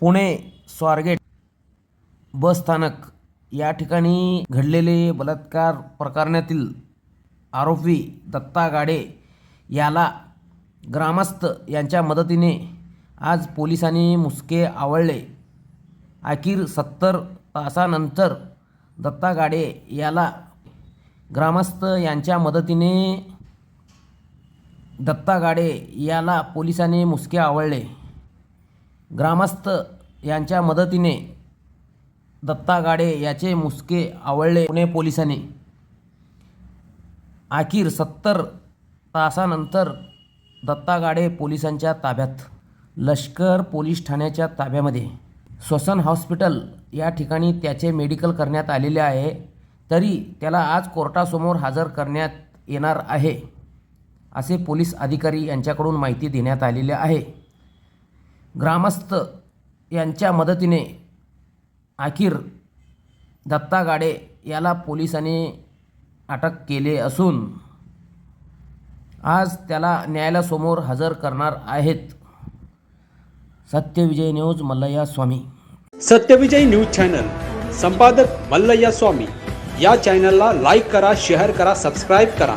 पुणे स्वारगेट बसस्थानक या ठिकाणी घडलेले बलात्कार प्रकरणातील आरोपी दत्ता गाडे याला ग्रामस्थ यांच्या मदतीने आज पोलिसांनी मुसके आवळले. अखेर सत्तर तासानंतर दत्ता गाडे याला ग्रामस्थ यांच्या मदतीने दत्ता गाडे याला पोलिसांनी मुसके आवळले. ग्रामस्थ यांच्या मदतीने दत्ता गाडे याचे मुसके आवळले पुणे पोलिसांनी. अखेर सत्तर तासानंतर दत्ता गाडे पोलिसांच्या ताब्यात. लष्कर पोलीस ठाण्याच्या ताब्यामध्ये. श्वसन हॉस्पिटल या ठिकाणी त्याचे मेडिकल करण्यात आलेले आहे तरी त्याला आज कोर्टासमोर हजर करण्यात येणार आहे असे पोलीस अधिकारी यांच्याकडून माहिती देण्यात आलेली आहे. ग्रामस्थ यांच्या मदतीने अखेर दत्ता गाडे याला पोलिसांनी अटक केले असून आज त्याला न्यायालयासमोर हजर करणार आहेत. Satyavijay news Mallayya Swami. Satyavijay news channel संपादक मल्लय्या स्वामी. या चॅनलला लाईक करा शेअर करा सबस्क्राईब करा.